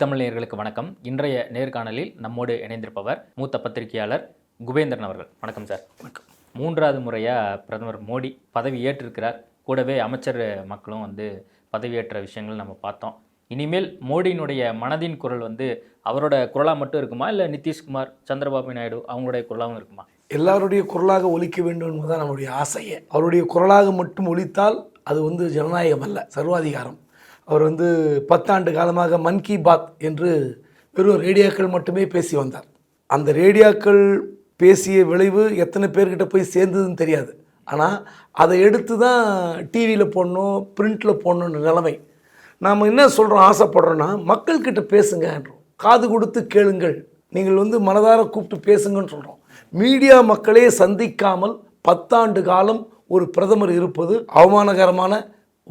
தமிழ் நேயர்களுக்கு வணக்கம். இன்றைய நேர்காணலில் நம்மோடு இணைந்திருப்பவர் மூத்த பத்திரிகையாளர் குபேந்திரன் அவர்கள். வணக்கம் சார். வணக்கம். மூன்றாவது முறையாக பிரதமர் மோடி பதவி ஏற்றிருக்கிறார். கூடவே அமைச்சர் மக்களும் வந்து பதவியேற்ற விஷயங்கள் நம்ம பார்த்தோம். இனிமேல் மோடியினுடைய மனதின் குரல் வந்து அவரோட குரலாக மட்டும் இருக்குமா? இல்லை நிதிஷ்குமார் சந்திரபாபு நாயுடு அவங்களுடைய குரலாகவும் இருக்குமா? எல்லாருடைய குரலாக ஒலிக்க வேண்டும் என்பதுதான் நம்முடைய ஆசையே. அவருடைய குரலாக மட்டும் ஒலித்தால் அது வந்து ஜனநாயகம் அல்ல சர்வாதிகாரம். அவர் வந்து பத்தாண்டு காலமாக மன் கி பாத் என்று வெறும் ரேடியோக்கள் மட்டுமே பேசி வந்தார். அந்த ரேடியோக்கள் பேசிய விளைவு எத்தனை பேர்கிட்ட போய் சேர்ந்ததுன்னு தெரியாது. ஆனால் அதை எடுத்து தான் டிவியில் போடணும் பிரிண்டில் போடணுன்ற நிலைமை. நாம் என்ன சொல்கிறோம் ஆசைப்படுறோன்னா மக்கள்கிட்ட பேசுங்கன்றோம் காது கொடுத்து கேளுங்கள். நீங்கள் வந்து மனதார கூப்பிட்டு பேசுங்கன்னு சொல்கிறோம் மீடியா மக்களே சந்திக்காமல் பத்தாண்டு காலம் ஒரு பிரதமர் இருப்பது அவமானகரமான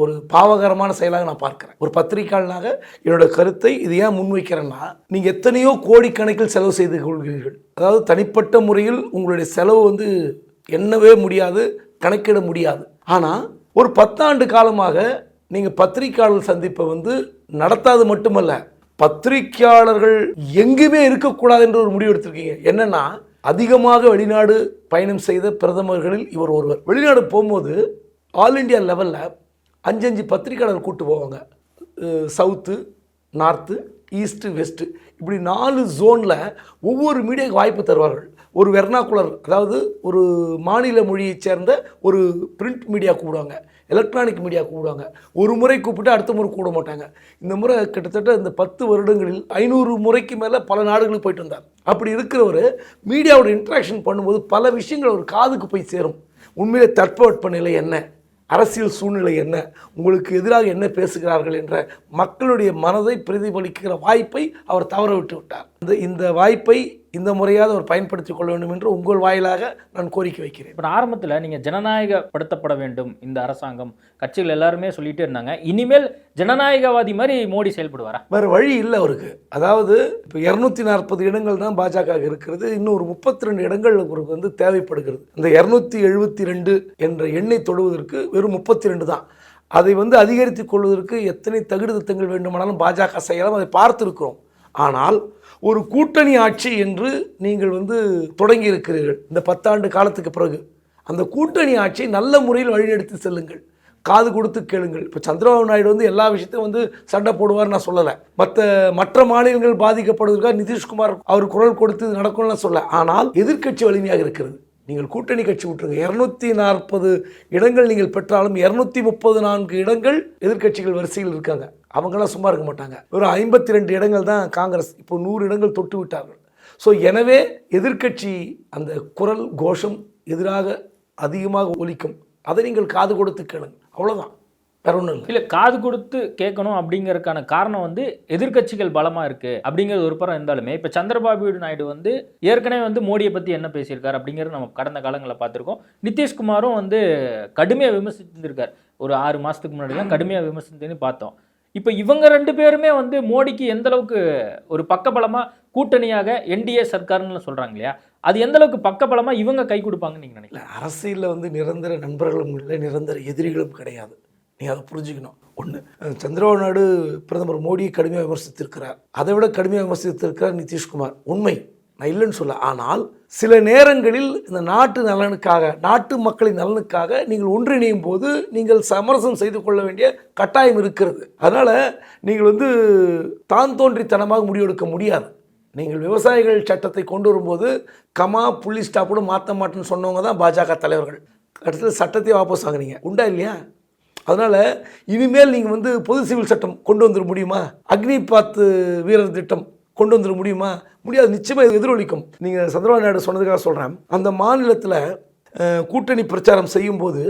ஒரு பாவகரமான செயலாக நான் பார்க்குறேன். ஒரு பத்திரிகையாளனாக என்னோட கருத்தை இது ஏன் முன்வைக்கிறேன்னா நீங்கள் எத்தனையோ கோடிக்கணக்கில் செலவு செய்து கொள்கிறீர்கள். அதாவது தனிப்பட்ட முறையில் உங்களுடைய செலவு வந்து எண்ணவே முடியாது கணக்கிட முடியாது. ஆனால் ஒரு பத்தாண்டு காலமாக நீங்கள் பத்திரிகையாளர் சந்திப்பை வந்து நடத்தாது மட்டுமல்ல பத்திரிகையாளர்கள் எங்குமே இருக்கக்கூடாது என்று ஒரு முடிவு எடுத்திருக்கீங்க. என்னன்னா அதிகமாக வெளிநாடு பயணம் செய்த பிரதமர்களில் இவர் ஒருவர். வெளிநாடு போகும்போது ஆல் இண்டியா லெவலில் அஞ்சஞ்சு பத்திரிக்கையாளர் கூப்பிட்டு போவாங்க. South north east west. இப்படி நாலு ஜோனில் ஒவ்வொரு மீடியாவுக்கு வாய்ப்பு தருவார்கள். ஒரு வெர்னாக்குலர் அதாவது ஒரு மாநில மொழியைச் சேர்ந்த ஒரு பிரிண்ட் மீடியா கூப்பிடுவாங்க. எலக்ட்ரானிக் மீடியா கூப்பிடுவாங்க. ஒரு முறை கூப்பிட்டு அடுத்த முறை கூட மாட்டாங்க. இந்த முறை கிட்டத்தட்ட இந்த பத்து வருடங்களில் ஐநூறு முறைக்கு மேலே பல நாடுகளுக்கு போயிட்டு வந்தார் அப்படி இருக்கிறவர் மீடியாவோட இன்ட்ராக்ஷன் பண்ணும்போது பல விஷயங்கள் ஒரு காதுக்கு போய் சேரும். உண்மையிலே தட்பவெட்ப நிலை என்ன? அரசியல் சூழ்நிலை என்ன? உங்களுக்கு எதிராக என்ன பேசுகிறார்கள் என்ற மக்களுடைய மனதை பிரதிபலிக்கிற வாய்ப்பை அவர் தவற விட்டு விட்டார். இந்த இந்த வாய்ப்பை இந்த முறையாவது அவர் பயன்படுத்திக் கொள்ள வேண்டும் என்று உங்கள் வாயிலாக நான் கோரிக்கை வைக்கிறேன். இப்போ ஆரம்பத்தில் நீங்கள் ஜனநாயகப்படுத்தப்பட வேண்டும் இந்த அரசாங்கம். கட்சிகள் எல்லாருமே சொல்லிட்டே இருந்தாங்க. இனிமேல் ஜனநாயகவாதி மாதிரி மோடி செயல்படுவாரா? வேறு வழி இல்லை அவருக்கு. அதாவது இப்போ இரநூத்தி நாற்பது இடங்கள் தான் பாஜக இருக்கிறது. இன்னும் ஒரு முப்பத்தி ரெண்டு இடங்கள் அவருக்கு வந்து தேவைப்படுகிறது. இந்த இரநூத்தி எழுபத்தி ரெண்டு என்ற எண்ணை தொடுவதற்கு வெறும் முப்பத்தி ரெண்டு தான். அதை வந்து அதிகரித்துக் கொள்வதற்கு எத்தனை தகுடு திட்டங்கள் வேண்டுமானாலும் பாஜக செய்யலாம். அதை பார்த்திருக்கிறோம். ஆனால் ஒரு கூட்டணி ஆட்சி என்று நீங்கள் வந்து தொடங்கி இருக்கிறீர்கள் இந்த பத்தாண்டு காலத்துக்கு பிறகு. அந்த கூட்டணி ஆட்சியை நல்ல முறையில் வழிநடத்தி செல்லுங்கள். காது கொடுத்து கேளுங்கள். இப்போ சந்திரபாபு நாயுடு வந்து எல்லா விஷயத்தையும் வந்து சண்டை போடுவார் நான் சொல்லலை. மற்ற மற்ற மாநிலங்கள் பாதிக்கப்படுவதற்காக நிதிஷ்குமார் அவர் குரல் கொடுத்து நடக்கும்னு நான் சொல்ல ஆனால் எதிர்க்கட்சி வலிமையாக இருக்கிறது. நீங்கள் கூட்டணி கட்சி விட்டுருங்க. இரநூத்தி நாற்பது இடங்கள் நீங்கள் பெற்றாலும் இரநூத்தி முப்பது நான்கு இடங்கள் எதிர்க்கட்சிகள் வரிசையில் இருக்காங்க. அவங்களாம் சும்மா இருக்க மாட்டாங்க. ஒரு ஐம்பத்தி ரெண்டு இடங்கள் தான் காங்கிரஸ் இப்போ நூறு இடங்கள் தொட்டு விட்டார்கள். ஸோ எனவே எதிர்க்கட்சி அந்த குரல் கோஷம் எதிராக அதிகமாக ஒலிக்கும். அதை நீங்கள் காது கொடுத்து கேளுங்க. அவ்வளோதான் வேற ஒன்றும் இல்லை. இல்லை காது கொடுத்து கேட்கணும் அப்படிங்கறதுக்கான காரணம் வந்து எதிர்க்கட்சிகள் பலமா இருக்கு அப்படிங்கிறது ஒரு புறம் இருந்தாலுமே இப்போ சந்திரபாபு நாயுடு வந்து ஏற்கனவே வந்து மோடியை பத்தி என்ன பேசியிருக்காரு அப்படிங்கிறது நம்ம கடந்த காலங்களில் பார்த்துருக்கோம். நிதிஷ்குமாரும் வந்து கடுமையாக விமர்சித்திருக்கார் ஒரு ஆறு மாசத்துக்கு முன்னாடிலாம் கடுமையாக விமர்சித்துன்னு பார்த்தோம். இப்போ இவங்க ரெண்டு பேருமே வந்து மோடிக்கு எந்த அளவுக்கு ஒரு பக்கபலமா கூட்டணியாக என்டிஏ சர்க்கார்னு சொல்றாங்க இல்லையா? அது எந்த அளவுக்கு பக்கபலமா இவங்க கை கொடுப்பாங்கன்னு நீங்க நினைக்கிறீங்க? இல்லை அரசியலில் வந்து நிரந்தர நண்பர்களும் இல்லை நிரந்தர எதிரிகளும் கிடையாது. நீ அதை புரிஞ்சுக்கணும். ஒன்று சந்திரபாபு நாயுடு பிரதமர் மோடியை கடுமையாக விமர்சித்திருக்கிறார். அதை விட கடுமையாக விமர்சித்திருக்கிறார் நிதிஷ்குமார். உண்மை. நான் இல்லைன்னு சொல்ல ஆனால் சில நேரங்களில் இந்த நாட்டு நலனுக்காக நாட்டு மக்களின் நலனுக்காக நீங்கள் ஒன்றிணையும் போது நீங்கள் சமரசம் செய்து கொள்ள வேண்டிய கட்டாயம் இருக்கிறது. அதனால் நீங்கள் வந்து தான் தோன்றித்தனமாக முடிவெடுக்க முடியாது. நீங்கள் விவசாயிகள் சட்டத்தை கொண்டு வரும்போது கமா புள்ளி ஸ்டாப்போடு மாற்ற மாட்டேன்னு சொன்னவங்க தான் பாஜக தலைவர்கள். கடைசியில் சட்டத்தையே வாபஸ் வாங்குனீங்க. உண்டா இல்லையா? அதனால் இனிமேல் நீங்கள் வந்து பொது சிவில் சட்டம் கொண்டு வந்துட முடியுமா? அக்னி பாத்து வீரர் திட்டம் கொண்டு வந்துட முடியுமா? முடியாது நிச்சயமாக எதிரொலிக்கும். நீங்கள் சந்திரபாபு நாயுடு சொன்னதுக்காக சொல்கிறேன் அந்த மாநிலத்தில் கூட்டணி பிரச்சாரம் செய்யும்போது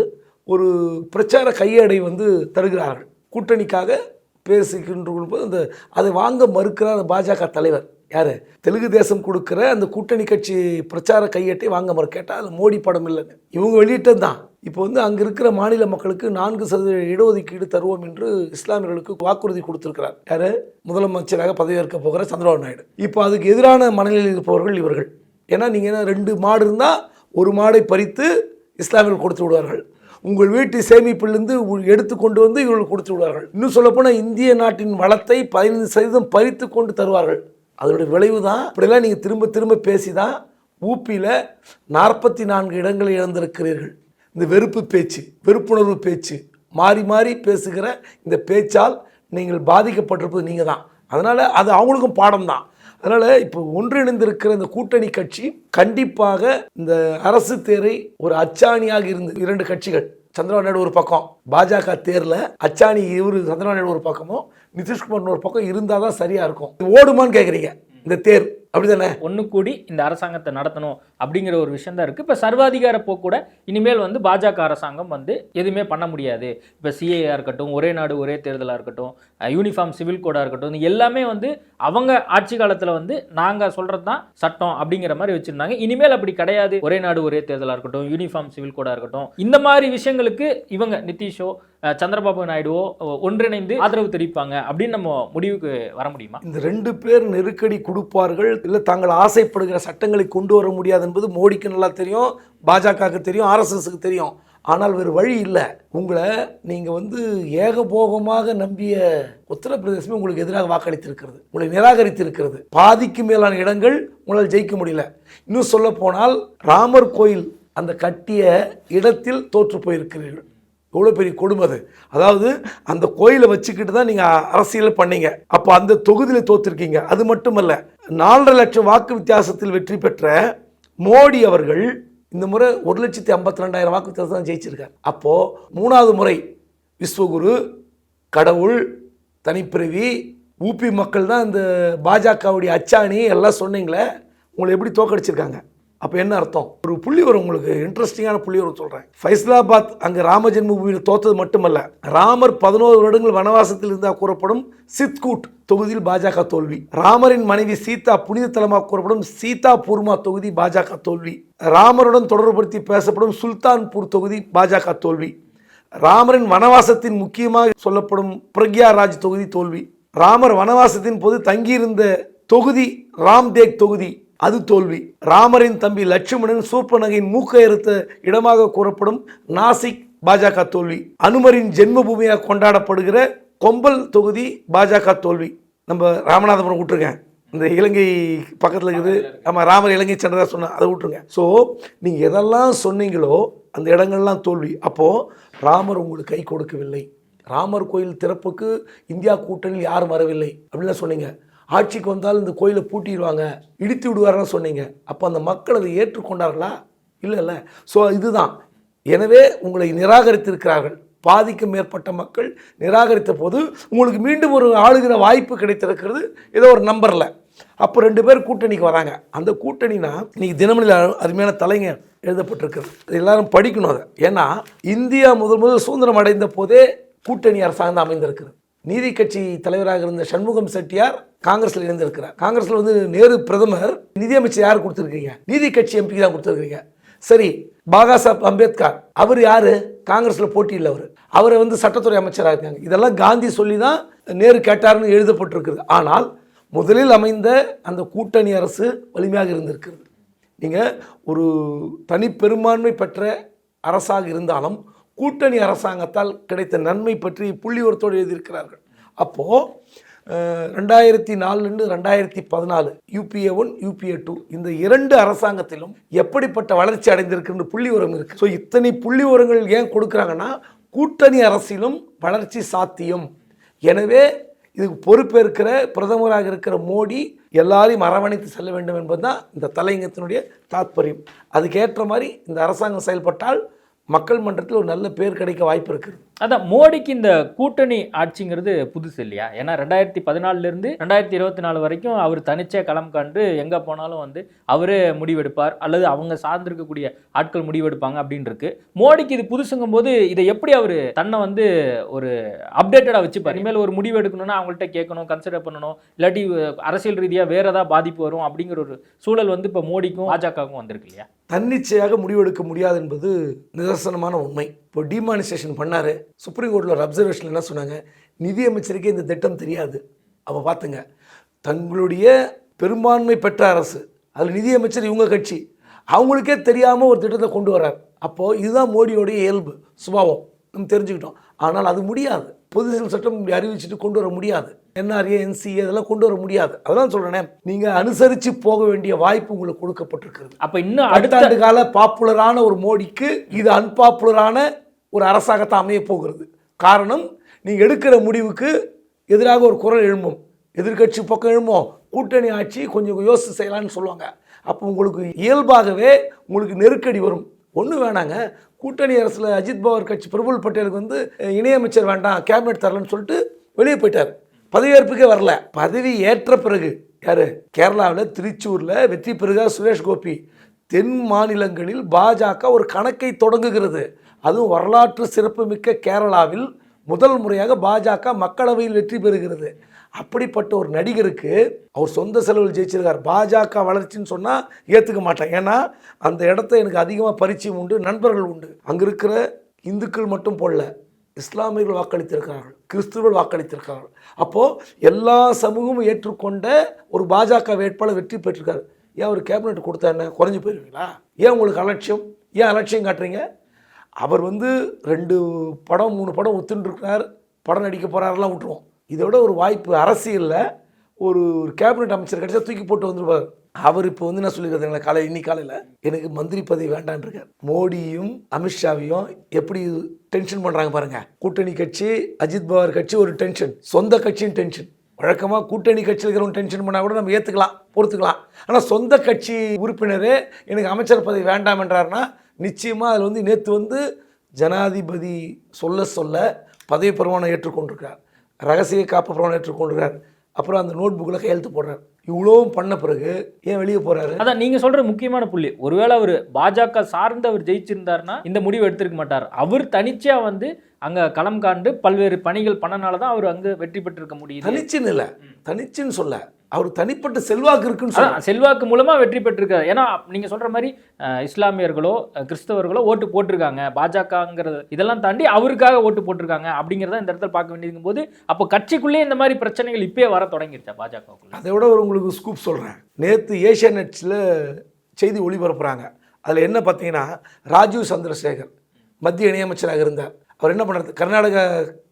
ஒரு பிரச்சார கையேடை வந்து தருகிறார்கள். கூட்டணிக்காக பேசிக்கின்ற போது அந்த அதை வாங்க மறுக்கிறார் அந்த பாஜக தலைவர். யார்? தெலுங்கு தேசம் கொடுக்குற அந்த கூட்டணி கட்சி பிரச்சார கையேட்டை வாங்க மறு கேட்டால் அது மோடி படம் இல்லைன்னு. இவங்க வெளியிட்டது தான். இப்போ வந்து அங்கே இருக்கிற மாநில மக்களுக்கு நான்கு சதவீத இடஒதுக்கீடு தருவோம் என்று இஸ்லாமியர்களுக்கு வாக்குறுதி கொடுத்துருக்கிறார். யார்? முதலமைச்சராக பதவியேற்க போகிற சந்திரபாபு நாயுடு. இப்போ அதுக்கு எதிரான மனநிலையில் இருப்பவர்கள் இவர்கள். ஏன்னா நீங்கள் என்ன ரெண்டு மாடு இருந்தால் ஒரு மாடை பறித்து இஸ்லாமியர்கள் கொடுத்து விடுவார்கள். உங்கள் வீட்டு சேமிப்பிலிருந்து உ- எடுத்து கொண்டு வந்து இவர்கள் கொடுத்து விடுவார்கள். இன்னும் சொல்லப்போனால் இந்திய நாட்டின் வளத்தை பதினைந்து சதவீதம் பறித்து கொண்டு தருவார்கள். அதனுடைய விளைவு தான் இப்படிலாம் நீங்கள் திரும்ப திரும்ப பேசி தான் ஊப்பியில் நாற்பத்தி நான்கு இடங்களை இழந்திருக்கிறீர்கள். இந்த வெறுப்பு பேச்சு வெறுப்புணர்வு பேச்சு மாறி மாறி பேசுகிற இந்த பேச்சால் நீங்கள் பாதிக்கப்பட்டிருப்பது நீங்கள் தான் அதனால் அது அவங்களுக்கும் பாடம் தான் அதனால் இப்போ ஒன்றிணைந்திருக்கிற இந்த கூட்டணி கட்சி கண்டிப்பாக இந்த அரசு தேரை ஒரு அச்சாணியாக இருந்து இரண்டு கட்சிகள் சந்திரபாபு நாயுடு ஒரு பக்கம் பாஜக தேரில் அச்சாணி இவர் சந்திரபாபு நாயுடு ஒரு பக்கமும் நிதிஷ்குமார் ஒரு பக்கம் இருந்தால் தான் சரியாக இருக்கும் ஓடுமான்னு கேட்குறீங்க இந்த தேர். அப்படிதானே? ஒன்று கூடி இந்த அரசாங்கத்தை நடத்தணும் அப்படிங்கிற ஒரு விஷயம் தான் இருக்குது இப்போ சர்வாதிகார போக்கூட இனிமேல் வந்து பாஜக அரசாங்கம் வந்து எதுவுமே பண்ண முடியாது. இப்போ சிஏஆ இருக்கட்டும் ஒரே நாடு ஒரே தேர்தலாக இருக்கட்டும் யூனிஃபார்ம் சிவில் கோடாக இருக்கட்டும் இது எல்லாமே வந்து அவங்க ஆட்சி காலத்தில் வந்து நாங்கள் சொல்கிறது தான் சட்டம் அப்படிங்கிற மாதிரி வச்சுருந்தாங்க. இனிமேல் அப்படி கிடையாது. ஒரே நாடு ஒரே தேர்தலாக இருக்கட்டும் யூனிஃபார்ம் சிவில் கோடாக இருக்கட்டும். இந்த மாதிரி விஷயங்களுக்கு இவங்க நிதிஷோ சந்திரபாபு நாயுடுவோ ஒன்றிணைந்து ஆதரவு தெரிவிப்பாங்க அப்படின்னு நம்ம முடிவுக்கு வர முடியுமா? இந்த ரெண்டு பேர் நெருக்கடி கொடுப்பார்கள் இல்லை தாங்கள் ஆசைப்படுகிற சட்டங்களை கொண்டு வர முடியாது என்பது மோடிக்கு நல்லா தெரியும் பாஜகவுக்கு தெரியும் ஆர்எஸ்எஸ்க்கு தெரியும். ஆனால் வேறு வழி இல்லை. உங்களை நீங்கள் வந்து ஏகபோகமாக நம்பிய உத்தரப்பிரதேசமே உங்களுக்கு எதிராக வாக்களித்திருக்கிறது. உங்களை நிராகரித்திருக்கிறது. பாதிக்கு மேலான இடங்கள் உங்களால் ஜெயிக்க முடியல. இன்னும் சொல்ல போனால் ராமர் கோயில் அந்த கட்டிய இடத்தில் தோற்று போயிருக்கிறீர்கள். எவ்வளோ பெரிய கொடுமை அது. அதாவது அந்த கோயிலை வச்சுக்கிட்டு தான் நீங்கள் அரசியல் பண்ணீங்க. அப்போ அந்த தொகுதியில் தோத்துருக்கீங்க. அது மட்டுமல்ல நாலரை லட்சம் வாக்கு வித்தியாசத்தில் வெற்றி பெற்ற மோடி அவர்கள் இந்த முறை ஒரு லட்சத்தி ஐம்பத்தி ரெண்டாயிரம் வாக்கு வித்தியாசம் தான் ஜெயிச்சிருக்கார். அப்போது மூணாவது முறை விஸ்வகுரு கடவுள் தனிப்பிரவி ஊபி மக்கள் தான் இந்த பாஜகவுடைய அச்சாணி எல்லாம் சொன்னீங்களே உங்களை எப்படி தோக்கடிச்சிருக்காங்க அப்போ என்ன அர்த்தம்? ஒரு புள்ளி வரும் உங்களுக்கு இன்ட்ரெஸ்டிங்கான புள்ளி வரும் சொல்கிறேன் ஃபைஸ்லாபாத் அங்கே ராம ஜென்மபூமியில் தோத்தது மட்டுமல்ல ராமர் பதினோரு வருடங்கள் வனவாசத்தில் இருந்தால் கூறப்படும் சித்கூட் தொகுதியில் பாஜக தோல்வி. ராமரின் மனைவி சீதா புனித தலமாக கூறப்படும் சீதா பூர்மா தொகுதி பாஜக தோல்வி. ராமருடன் தொடர்புபடுத்தி பேசப்படும் சுல்தான்பூர் தொகுதி பாஜக தோல்வி. ராமரின் வனவாசத்தின் முக்கியமாக சொல்லப்படும் பிரக்யாராஜ் தொகுதி தோல்வி. ராமர் வனவாசத்தின் போது தங்கியிருந்த தொகுதி ராம்தேக் தொகுதி. அது தோல்வி. ராமரின் தம்பி லட்சுமணன் சூர்பனகையின் மூக்க எருத்த இடமாக கூறப்படும் நாசிக் பாஜக தோல்வி. அனுமரின் ஜென்மபூமியாக கொண்டாடப்படுகிற கொம்பல் தொகுதி பாஜக தோல்வி. நம்ம ராமநாதபுரம் விட்டுருக்கேன். இந்த இலங்கை பக்கத்தில் இருக்குது. ஆமாம் ராமர் இலங்கை சென்றதாக சொன்ன அதை விட்டுருங்க. ஸோ நீங்கள் எதெல்லாம் சொன்னீங்களோ அந்த இடங்கள்லாம் தோல்வி. அப்போது ராமர் உங்களுக்கு கை கொடுக்கவில்லை. ராமர் கோயில் திறப்புக்கு இந்தியா கூட்டணியில் யாரும் வரவில்லை. அப்படின்லாம் சொன்னீங்க. ஆட்சிக்கு வந்தால் இந்த கோயிலை பூட்டிடுவாங்க இடித்து விடுவாருன்னு சொன்னீங்க. அப்போ அந்த மக்கள் அதை ஏற்றுக்கொண்டார்களா? இல்லை இல்லை ஸோ இதுதான். எனவே உங்களை நிராகரித்திருக்கிறார்கள். பாதிக்கும் மேற்பட்ட மக்கள் நிராகரித்த போது உங்களுக்கு மீண்டும் ஒரு ஆளுகிற வாய்ப்பு கிடைத்திருக்கிறது. ஏதோ ஒரு நம்பரில். அப்போ ரெண்டு பேர் கூட்டணிக்கு வராங்க. அந்த கூட்டணினா இன்னைக்கு தினமணியில் அருமையான தலைங்க எழுதப்பட்டிருக்கிறது. எல்லாரும் படிக்கணும் அதை. ஏன்னா இந்தியா முதல் முதல் சுதந்திரம் அடைந்த போதே கூட்டணி அரசாங்கம் அமைந்திருக்கிறது நீதி கட்சி தலைவராக இருந்த சண்முகம் செட்டியார் காங்கிரஸில் இணைந்திருக்கிறார். காங்கிரஸில் வந்து நேரு பிரதமர் நிதியமைச்சர் யார் கொடுத்துருக்கீங்க? நீதி கட்சி எம்பி தான் கொடுத்துருக்கீங்க. சரி பாகா சாஹப் அம்பேத்கர் அவர் யாரு? காங்கிரஸில் போட்டியில் அவர். அவரை வந்து சட்டத்துறை அமைச்சராக இருக்காங்க. இதெல்லாம் காந்தி சொல்லி தான் நேரு கேட்டார்னு எழுதப்பட்டிருக்கிறது. ஆனால் முதலில் அமைந்த அந்த கூட்டணி அரசு வலிமையாக இருந்திருக்கிறது. நீங்கள் ஒரு தனிப்பெரும்பான்மை பெற்ற அரசாக இருந்தாலும் கூட்டணி அரசாங்கத்தால் கிடைத்த நன்மை பற்றி புள்ளிவரத்தோடு எழுதியிருக்கிறார்கள். அப்போது ரெண்டாயிரத்தி நாலுலேருந்து ரெண்டாயிரத்தி பதினாலு யூபிஏ ஒன் யூபிஏ டூ இந்த இரண்டு அரசாங்கத்திலும் எப்படிப்பட்ட வளர்ச்சி அடைந்திருக்குன்னு புள்ளி உரம் இருக்குது ஸோ இத்தனை புள்ளி உரங்கள் ஏன் கொடுக்குறாங்கன்னா கூட்டணி அரசிலும் வளர்ச்சி சாத்தியம். எனவே இதுக்கு பொறுப்பேற்கிற பிரதமராக இருக்கிற மோடி எல்லாரையும் அரவணைத்து செல்ல வேண்டும் என்பது தான் இந்த தலையங்கத்தினுடைய தாத்பரியம். அதுக்கேற்ற மாதிரி இந்த அரசாங்கம் செயல்பட்டால் மக்கள் மன்றத்தில் ஒரு நல்ல பேர் கிடைக்க வாய்ப்பு இருக்குது. அதான் மோடிக்கு இந்த கூட்டணி ஆட்சிங்கிறது புதுசு இல்லையா? ஏன்னா ரெண்டாயிரத்தி பதினாலிருந்து ரெண்டாயிரத்தி இருபத்தி நாலு வரைக்கும் அவர் தனிச்சே களம் கண்டு எங்கே போனாலும் வந்து அவரே முடிவெடுப்பார் அல்லது அவங்க சார்ந்திருக்கக்கூடிய ஆட்கள் முடிவெடுப்பாங்க அப்படின்னு இருக்கு மோடிக்கு இது புதுசுங்கும் போது இதை எப்படி அவர் தன்னை வந்து ஒரு அப்டேட்டடாக வச்சுப்பார்? இனிமேல் ஒரு முடிவு எடுக்கணும்னா அவங்கள்ட்ட கேட்கணும் கன்சிடர் பண்ணணும் இல்லாட்டி அரசியல் ரீதியாக வேற ஏதாவது பாதிப்பு வரும் அப்படிங்கிற ஒரு சூழல் வந்து இப்போ மோடிக்கும் பாஜகவுக்கும் வந்திருக்கு இல்லையா? தன்னிச்சையாக முடிவெடுக்க முடியாது என்பது நிதர்சனமான உண்மை. இப்போ டிமானிசேஷன் பண்ணார். சுப்ரீம் கோர்ட்டில் ஒரு அப்சர்வேஷன் என்ன சொன்னாங்க? நிதியமைச்சருக்கே இந்த திட்டம் தெரியாது. அப்போ பார்த்துங்க தங்களுடைய பெரும்பான்மை பெற்ற அரசு அதில் நிதியமைச்சர் இவங்க கட்சி அவங்களுக்கே தெரியாமல் ஒரு திட்டத்தை கொண்டு வரார் அப்போது இதுதான் மோடியோடைய இயல்பு சுபாவம். நம்ம தெரிஞ்சுக்கிட்டோம். ஆனால் அது முடியாது. பொது சட்டம் அறிவிச்சுட்டு கொண்டு வர முடியாது. என்ஆர்ஏ என்சிஏ இதெல்லாம் கொண்டு வர முடியாது. அதெல்லாம் சொல்கிறேனே நீங்கள் அனுசரித்து போக வேண்டிய வாய்ப்பு உங்களுக்கு கொடுக்கப்பட்டிருக்கிறது. அப்ப இன்னும் அடுத்த ஆண்டு கால பாப்புலரான ஒரு மோடிக்கு இது அன்பாப்புலரான ஒரு அரசாங்கத்தான் அமைய போகிறது. காரணம் நீங்கள் எடுக்கிற முடிவுக்கு எதிராக ஒரு குரல் எழும்பும். எதிர்க்கட்சி பக்கம் எழும்பும். கூட்டணி ஆட்சி கொஞ்சம் யோசித்து செய்யலாம்னு சொல்லுவாங்க. அப்போ உங்களுக்கு இயல்பாகவே உங்களுக்கு நெருக்கடி வரும். ஒன்றும் வேணாங்க. கூட்டணி அரசில் அஜித் பவார் கட்சி பிரபுல் பட்டேலுக்கு வந்து இணையமைச்சர் வேண்டாம் கேபினெட் தரலன்னு சொல்லிட்டு வெளியே போயிட்டார். பதவியேற்புக்கே வரல. பதவி ஏற்ற பிறகு யாரு? கேரளாவில் திருச்சூரில் வெற்றி பெறுகா சுரேஷ் கோபி. தென் மாநிலங்களில் பாஜக ஒரு கணக்கை தொடங்குகிறது. அதுவும் வரலாற்று சிறப்புமிக்க கேரளாவில் முதல் முறையாக பாஜக மக்களவையில் வெற்றி பெறுகிறது. அப்படிப்பட்ட ஒரு நடிகருக்கு அவர் சொந்த செலவில் ஜெயிச்சிருக்கார். பாஜக வளர்ச்சின்னு சொன்னால் ஏற்றுக்க மாட்டேன். ஏன்னா அந்த இடத்த எனக்கு அதிகமாக பரிச்சயம் உண்டு நண்பர்கள் உண்டு. அங்கே இருக்கிற இந்துக்கள் மட்டும் போடல. இஸ்லாமியர்கள் வாக்களித்திருக்கிறார்கள் கிறிஸ்துவர்கள் வாக்களித்திருக்கிறார்கள். அப்போது எல்லா சமூகமும் ஏற்றுக்கொண்ட ஒரு பாஜக வேட்பாளர் வெற்றி பெற்றிருக்காரு. ஏன் ஒரு கேபினெட் கொடுத்தா என்ன? குறைஞ்சி போயிருவீங்களா? ஏன் உங்களுக்கு அலட்சியம்? ஏன் அலட்சியம் காட்டுறீங்க? அவர் வந்து ரெண்டு படம் மூணு படம் ஒத்துன்ருக்கிறார் படம் நடிக்க போகிறாரெல்லாம் விட்டுருவோம். இதோட ஒரு வாய்ப்பு அரசியலில் ஒரு ஒரு கேபினெட் அமைச்சர் கிடைச்சா தூக்கி போட்டு வந்துருப்பார் அவர் இப்போ வந்து என்ன சொல்லியிருக்காரு காலை இன்னி காலையில் எனக்கு மந்திரி பதவி வேண்டான்னு இருக்கார் மோடியும் அமித்ஷாவையும் எப்படி டென்ஷன் பண்ணுறாங்க பாருங்கள் கூட்டணி கட்சி அஜித் பவார் கட்சி ஒரு டென்ஷன் சொந்த கட்சியும் டென்ஷன் வழக்கமாக கூட்டணி கட்சியில் இருக்கிறவங்க டென்ஷன் பண்ணால் கூட நம்ம ஏற்றுக்கலாம் பொறுத்துக்கலாம். ஆனால் சொந்த கட்சி உறுப்பினரே எனக்கு அமைச்சர் பதவி வேண்டாம் என்றார்னா நிச்சயமாக அதில் வந்து நேற்று வந்து ஜனாதிபதி சொல்ல சொல்ல பதவி பிரமாணம் ஏற்றுக்கொண்டிருக்கார் ரகசிய காப்பு பிரமாணம் ஏற்றுக்கொண்டிருக்கார் அப்புறம் அந்த நோட் புக்கில் கையெழுத்து போடுறார். இவ்வளவும் பண்ண பிறகு ஏன் வெளியே போகிறாரு அதான் நீங்க சொல்ற முக்கியமான புள்ளி. ஒருவேளை அவர் பாஜக சார்ந்து அவர் ஜெயிச்சிருந்தாருன்னா இந்த முடிவு எடுத்திருக்க மாட்டார். அவர் தனிச்சா வந்து அங்க களம் காண்டு பல்வேறு பணிகள் பண்ணனால தான் அவர் அங்க வெற்றி பெற்றிருக்க முடியுது. தனிச்சுன்னு இல்லை. தனிச்சுன்னு சொல்ல. அவர் தனிப்பட்ட செல்வாக்கு இருக்குன்னு செல்வாக்கு மூலமா வெற்றி பெற்றிருக்காரு. ஏன்னா நீங்க சொல்ற மாதிரி இஸ்லாமியர்களோ கிறிஸ்தவர்களோ ஓட்டு போட்டிருக்காங்க. பாஜகங்கிறது இதெல்லாம் தாண்டி அவருக்காக ஓட்டு போட்டிருக்காங்க அப்படிங்கிறத இந்த இடத்துல பார்க்க வேண்டியிருக்கும் போது அப்போ கட்சிக்குள்ளே இந்த மாதிரி பிரச்சனைகள் இப்பயே வர தொடங்கிருச்சா பாஜகவுக்குள்ள? அதை விட ஒரு உங்களுக்கு ஸ்கூப் சொல்கிறேன் நேற்று ஏஷியா நெட்ஸில் செய்தி ஒளிபரப்புகிறாங்க அதில் என்ன பார்த்தீங்கன்னா ராஜீவ் சந்திரசேகர் மத்திய இணையமைச்சராக இருந்தார். அவர் என்ன பண்ணுறது கர்நாடக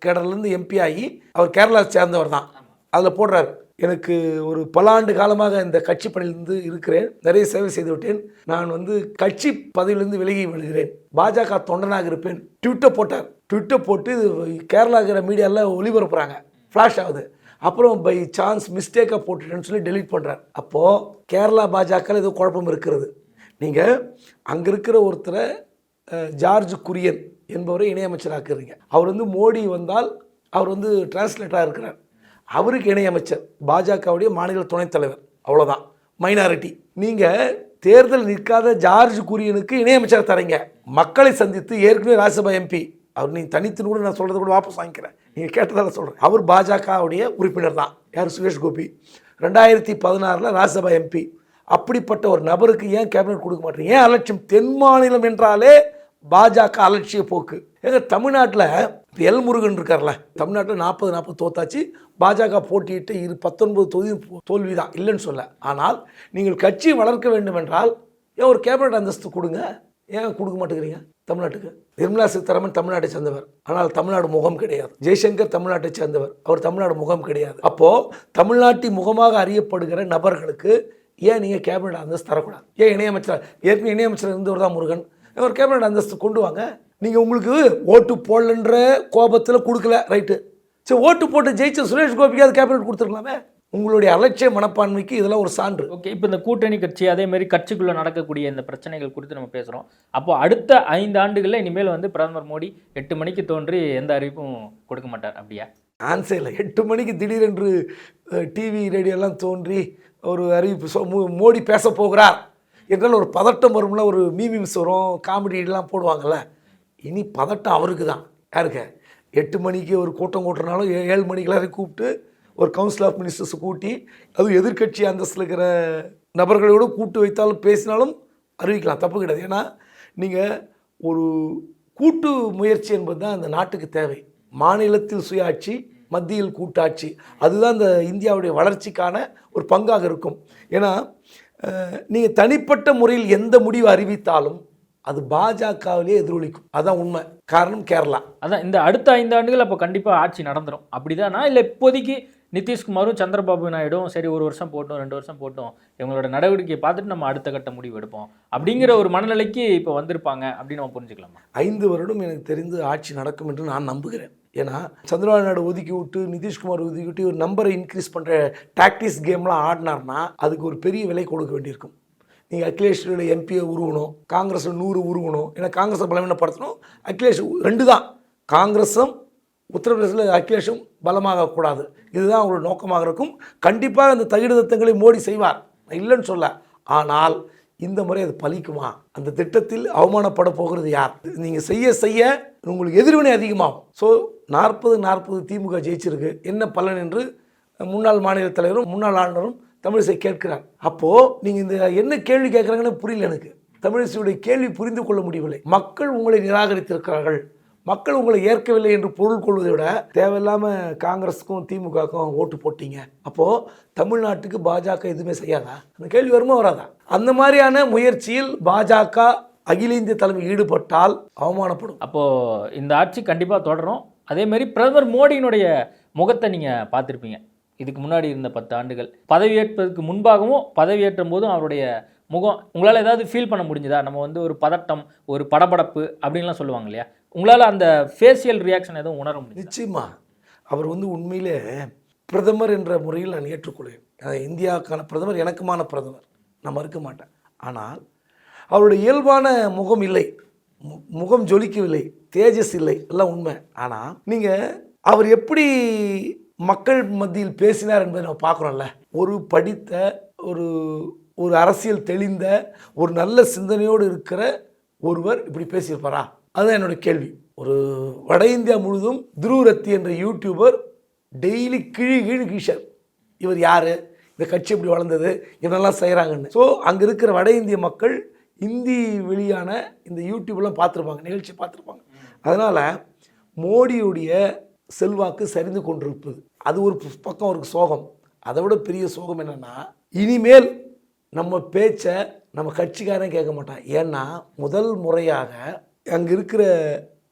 கேடர்லேருந்து எம்பி ஆகி அவர் கேரளா சேர்ந்தவர் தான். அதில் போடுறாரு. எனக்கு ஒரு பல ஆண்டு காலமாக இந்த கட்சி பணியிலிருந்து இருக்கிறேன். நிறைய சேவை செய்து விட்டேன். நான் வந்து கட்சி பதவியிலிருந்து விலகி விடுகிறேன். பாஜக தொண்டனாக இருப்பேன். ட்விட்டர் போட்டார். ட்விட்டர் போட்டு இது கேரளா இருக்கிற மீடியாவில் ஒளிபரப்புகிறாங்க ஃப்ளாஷ் ஆகுது. அப்புறம் பை சான்ஸ் மிஸ்டேக்காக போட்டுட்டேன்னு சொல்லி டெலீட் பண்ணுறார் அப்போது கேரளா பாஜக ஏதோ குழப்பம் இருக்கிறது. நீங்கள் அங்கே இருக்கிற ஒருத்தரை ஜார்ஜ் குரியன் என்பவரை இணையமைச்சராக்குறீங்க. அவர் வந்து மோடி வந்தால் அவர் வந்து டிரான்ஸ்லேட்டராக இருக்கிறார். அவருக்கு இணையமைச்சர் பாஜகவுடைய மாநில துணைத் தலைவர். அவ்வளோதான் மைனாரிட்டி நீங்கள் தேர்தல் நிற்காத ஜார்ஜ் குரியனுக்கு இணையமைச்சர் தரீங்க. மக்களை சந்தித்து ஏற்கனவே ராஜ்யசபா எம்பி அவர் நீங்கள் தனித்துன்னு கூட நான் சொல்கிறத கூட வாபஸ் வாங்கிக்கிறேன். நீங்கள் கேட்டதால சொல்கிறேன் அவர் பாஜகவுடைய உறுப்பினர் தான். யார்? சுரேஷ் கோபி. ரெண்டாயிரத்தி பதினாறில் ராஜ்யசபா எம்பி அப்படிப்பட்ட ஒரு நபருக்கு ஏன் கேபினட் கொடுக்க மாட்டீங்க? ஏன் அலட்சியம்? தென் மாநிலம் என்றாலே பாஜக அலட்சிய போக்கு. எங்கள் தமிழ்நாட்டில் இப்போ எல் முருகன் இருக்கார்ல தமிழ்நாட்டில் நாற்பது நாற்பது தோத்தாச்சு. பாஜக போட்டியிட்டு இரு பத்தொன்பது தொகுதி தோல்வி தான் இல்லைன்னு சொல்ல. ஆனால் நீங்கள் கட்சி வளர்க்க வேண்டுமென்றால் ஏன் ஒரு கேபினட் அந்தஸ்து கொடுங்க? ஏன் கொடுக்க மாட்டேங்கிறீங்க தமிழ்நாட்டுக்கு? நிர்மலா சீதாராமன் தமிழ்நாட்டை சேர்ந்தவர். ஆனால் தமிழ்நாடு முகம் கிடையாது. ஜெய்சங்கர் தமிழ்நாட்டை சேர்ந்தவர். அவர் தமிழ்நாடு முகம் கிடையாது. அப்போது தமிழ்நாட்டின் முகமாக அறியப்படுகிற நபர்களுக்கு ஏன் நீங்கள் கேபினட் அந்தஸ்து தரக்கூடாது? ஏன் இணையமைச்சர் ஏற்கனவே இணையமைச்சர் இருந்தவர் தான் முருகன். ஒரு கேபினட் அந்தஸ்து கொண்டு வாங்க? நீங்கள் உங்களுக்கு ஓட்டு போடலன்ற கோபத்தில் கொடுக்கல ரைட்டு சரி ஓட்டு போட்டு ஜெயிச்ச சுரேஷ் கோபிக்கு அது கேபினட் கொடுத்துருக்கலாமே? உங்களுடைய அலட்சிய மனப்பான்மைக்கு இதெல்லாம் ஒரு சான்று. ஓகே இப்போ இந்த கூட்டணி கட்சி அதே மாதிரி கட்சிக்குள்ள நடக்கக்கூடிய இந்த பிரச்சனைகள் குறித்து நம்ம பேசுகிறோம் அப்போ அடுத்த ஐந்து ஆண்டுகளில் இனிமேல் வந்து பிரதமர் மோடி எட்டு மணிக்கு தோன்றி எந்த அறிவிப்பும் கொடுக்க மாட்டார் அப்படியா? ஆன்சர் இல்லை. எட்டு மணிக்கு திடீரென்று டிவி ரேடியோலாம் தோன்றி ஒரு அறிவிப்பு மோடி பேச போகிறார் என்றால் ஒரு பதட்டம் வரும்ல ஒரு மீமிம்ஸ் வரும் காமெடிலாம் போடுவாங்கல்ல. இனி பதட்டம் அவருக்கு தான். யாருக்கு? எட்டு மணிக்கு ஒரு கூட்டம் கூட்டுறனாலும் ஏ- ஏழு மணிக்கெல்லாம் கூப்பிட்டு ஒரு கவுன்சில் ஆஃப் மினிஸ்டர்ஸ் கூட்டி அதுவும் எதிர்க்கட்சி அந்தஸ்தில் இருக்கிற நபர்களோடு கூட்டு வைத்தாலும் பேசினாலும் அறிவிக்கலாம். தப்பு கிடையாது. ஏன்னா நீங்கள் ஒரு கூட்டு முயற்சி என்பது தான் அந்த நாட்டுக்கு தேவை. மாநிலத்தில் சுயாட்சி மத்தியில் கூட்டாட்சி. அதுதான் இந்த இந்தியாவுடைய வளர்ச்சிக்கான ஒரு பங்காக இருக்கும். ஏன்னா நீங்கள் தனிப்பட்ட முறையில் எந்த முடிவு அறிவித்தாலும் அது பாஜகவிலே எதிரொலிக்கும். அதான் உண்மை. காரணம் கேரளா. அதான் இந்த அடுத்த ஐந்து ஆண்டுகள் அப்போ கண்டிப்பாக ஆட்சி நடந்துரும். அப்படிதானா? இல்லை இப்போதைக்கு நிதிஷ்குமாரும் சந்திரபாபு நாயுடும் சரி ஒரு வருஷம் போட்டோம் ரெண்டு வருஷம் போட்டோம். இவங்களோட நடவடிக்கையை பார்த்துட்டு நம்ம அடுத்த கட்ட முடிவு எடுப்போம். அப்படிங்கிற ஒரு மனநிலைக்கு இப்போ வந்திருப்பாங்க அப்படின்னு நம்ம புரிஞ்சுக்கலாமா? ஐந்து வருடம் எனக்கு தெரிந்து ஆட்சி நடக்கும் என்று நான் நம்புகிறேன். ஏன்னா சந்திரபாபு நாயுடு ஒதுக்கி விட்டு நிதிஷ்குமார் ஒதுக்கி விட்டு ஒரு நம்பரை இன்க்ரீஸ் பண்ணுற டாக்டிக்ஸ் கேம்லாம் ஆடினார்னா அதுக்கு ஒரு பெரிய விலை கொடுக்க வேண்டியிருக்கும். நீங்கள் அகிலேஷோட எம்பியை உருவணும் காங்கிரஸில் நூறு உருவணும் ஏன்னா காங்கிரஸை பலவீனப்படுத்தணும். அகிலேஷ் ரெண்டு தான் காங்கிரஸும் உத்தரப்பிரதேசத்தில் அகிலேஷும் பலமாகக்கூடாது. இதுதான் அவங்களோட நோக்கமாக இருக்கும். கண்டிப்பாக அந்த தகுதித்தங்களை மோடி செய்வார். இல்லைன்னு சொல்ல. ஆனால் இந்த முறை அது பலிக்குமா? அந்த திட்டத்தில் அவமானப்பட போகிறது யார்? நீங்கள் செய்ய செய்ய உங்களுக்கு எதிர்வினை அதிகமாகும். ஸோ நாற்பது நாற்பது திமுக ஜெயிச்சிருக்கு. என்ன பலன் என்று முன்னாள் மாநில தலைவரும் முன்னாள் ஆளுநரும் தமிழிசை கேட்கிறார் அப்போது நீங்கள் இந்த என்ன கேள்வி கேட்குறாங்கன்னு புரியல எனக்கு. தமிழிசையுடைய கேள்வி புரிந்து கொள்ள முடியவில்லை. மக்கள் உங்களை நிராகரித்திருக்கிறார்கள். மக்கள் உங்களை ஏற்கவில்லை என்று பொருள் கொள்வதை விட தேவையில்லாமல் காங்கிரஸுக்கும் திமுகவுக்கும் ஓட்டு போட்டீங்க. அப்போது தமிழ்நாட்டுக்கு பாஜக எதுவுமே செய்யாதா? அந்த கேள்வி வருமா வராதா? அந்த மாதிரியான முயற்சியில் பாஜக அகில இந்திய தலைமை ஈடுபட்டால் அவமானப்படும். அப்போது இந்த ஆட்சி கண்டிப்பாக தொடரும். அதே மாதிரி பிரதமர் மோடியினுடைய முகத்தை நீங்கள் பார்த்துருப்பீங்க. இதுக்கு முன்னாடி இருந்த பத்து ஆண்டுகள். பதவியேற்பதற்கு முன்பாகவும் பதவியேற்றும் போதும் அவருடைய முகம் உங்களால் ஏதாவது ஃபீல் பண்ண முடிஞ்சுதா? நம்ம வந்து ஒரு பதட்டம் ஒரு படபடப்பு அப்படின்லாம் சொல்லுவாங்க இல்லையா? உங்களால் அந்த ஃபேஷியல் ரியாக்ஷன் எதுவும் உணர முடியும் நிச்சயமா. அவர் வந்து உண்மையிலே பிரதமர் என்ற முறையில் நான் ஏற்றுக்கொள்வேன். இந்தியாவுக்கான பிரதமர் எனக்குமான பிரதமர். நான் மறுக்க மாட்டேன். ஆனால் அவருடைய இயல்பான முகம் இல்லை. மு- முகம் ஜொலிக்கவில்லை. தேஜஸ் இல்லை. எல்லாம் உண்மை. ஆனால் நீங்கள் அவர் எப்படி மக்கள் மத்தியில் பேசினார் என்பதை நம்ம பார்க்குறோம்ல. ஒரு படித்த ஒரு ஒரு அரசியல் தெளிந்த ஒரு நல்ல சிந்தனையோடு இருக்கிற ஒருவர் இப்படி பேசியிருப்பாரா? அதுதான் என்னோட கேள்வி. ஒரு வட இந்தியா முழுதும் துருவரத்தி என்ற யூடியூபர் டெய்லி கிழி கிழி கீஷர். இவர் யார்? இந்த கட்சி இப்படி வளர்ந்தது? இவனெல்லாம் செய்கிறாங்கன்னு ஸோ அங்கே இருக்கிற வட இந்திய மக்கள் இந்தி வெளியான இந்த யூடியூப்லாம் பார்த்துருப்பாங்க நிகழ்ச்சி பார்த்துருப்பாங்க. அதனால் மோடியுடைய செல்வாக்கு சரிந்து கொண்டிருப்பது. அது ஒரு பக்கம் ஒரு சோகம். அதை விட பெரிய சோகம் என்னென்னா இனிமேல் நம்ம பேச்சை நம்ம கட்சிக்காரன் கேட்க மாட்டான். ஏன்னா முதல் முறையாக அங்கே இருக்கிற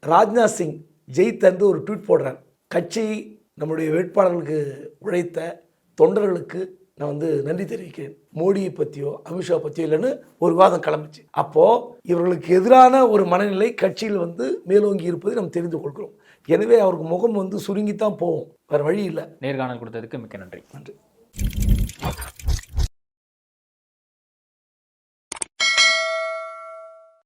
ராஜ்நாத் சிங் ஜெயித்தன்று ஒரு ட்வீட் போடுறார். கட்சி நம்முடைய வேட்பாளர்களுக்கு உழைத்த தொண்டர்களுக்கு நான் வந்து நன்றி தெரிவிக்கிறேன். மோடியை பற்றியோ அமித்ஷா பற்றியோ இல்லைன்னு ஒரு விவாதம் கிளம்பிச்சு. அப்போது இவர்களுக்கு எதிரான ஒரு மனநிலை கட்சியில் வந்து மேலோங்கி இருப்பதை நம்ம தெரிந்து கொள்கிறோம். எனவே அவருக்கு முகம் வந்து சுருங்கித்தான் போகும். வேறு வழி இல்லை. நேர்காணல் கொடுத்ததுக்கு மிக்க நன்றி. நன்றி.